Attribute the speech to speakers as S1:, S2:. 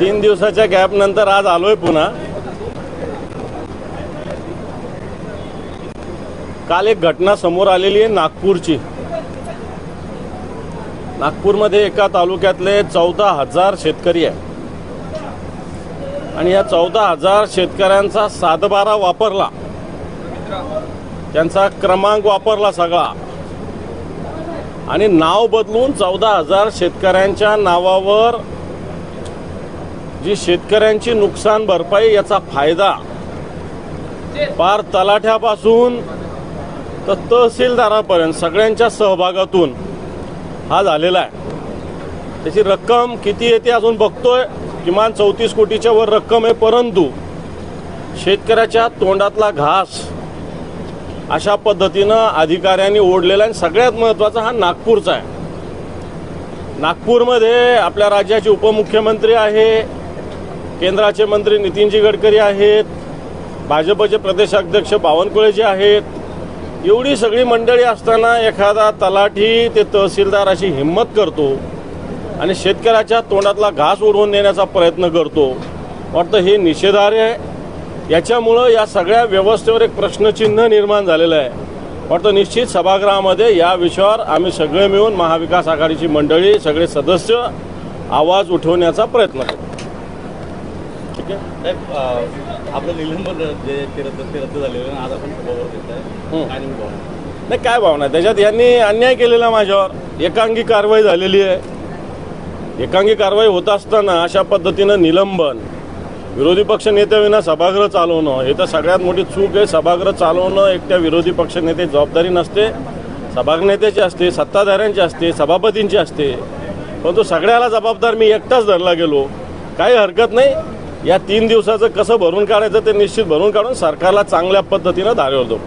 S1: तीन दिवसाच्या गॅप नंतर आज आलोय पुन्हा. काल एक घटना समोर आलेली आहे नागपूरची. नागपूरमध्ये एका तालुक्यातले चौदा हजार शेतकरी आहे आणि या चौदा हजार शेतकऱ्यांचा सातबारा वापरला. त्यांचा क्रमांक वापरला सगळा. आणि नाव बदलून चौदा हजार शेतकऱ्यांच्या नावावर जी शेतकऱ्यांची नुकसान भरपाई याचा फायदा पार तलाठ्यापासून तर तहसीलदारापर्यंत सगळ्यांच्या सहभागातून हा झालेला आहे. त्याची रक्कम किती येते अजून बघतोय. किमान चौतीस कोटीच्या वर रक्कम आहे परंतु शेतकऱ्याच्या तोंडातला घास अशा पद्धतीनं अधिकाऱ्यांनी ओढलेला आहे. आणि सगळ्यात महत्त्वाचा हा नागपूरचा आहे. नागपूरमध्ये आपल्या राज्याचे उपमुख्यमंत्री आहे. केंद्राचे मंत्री नितीनजी गडकरी आहेत भाजपचे प्रदेशाध्यक्ष बावनकुळेजी आहेत एवढी सगळी मंडळी असताना एखादा तलाठी ते तहसीलदार अशी हिंमत करतो आणि शेतकऱ्याच्या तोंडातला घास ओढवून देण्याचा प्रयत्न करतो. वाटतं हे निषेधार्ह आहे. याच्यामुळं या सगळ्या व्यवस्थेवर एक प्रश्नचिन्ह निर्माण झालेलं आहे. वाटतं निश्चित सभागृहामध्ये या विषयावर आम्ही सगळे मिळून महाविकास आघाडीची मंडळी सगळे सदस्य आवाज उठवण्याचा प्रयत्न करू
S2: साहेब अं, आपलं निलंबन जे ते रद्द ते रद्द झालेलं. आज आपण सभावर देत आहे?
S1: नाही काय भावना? त्याच्यात यांनी अन्याय केलेला माझ्यावर. एकांगी कारवाई झालेली आहे. एकांगी कारवाई होत असताना अशा पद्धतीनं निलंबन विरोधी पक्ष नेत्याविना सभागृह चालवणं हे तर सगळ्यात मोठी चूक आहे. सभागृह चालवणं एकट्या विरोधी पक्ष नेते जबाबदारी नसते. सभागृह असते सत्ताधाऱ्यांची असते सभापतींची असते. परंतु सगळ्याला जबाबदार मी एकटाच धरला गेलो. काही हरकत नाही. या तीन दिवसाचं कसं भरून काढायचं ते निश्चित भरून काढून सरकारला चांगल्या पद्धतीनं धारेवर देऊ.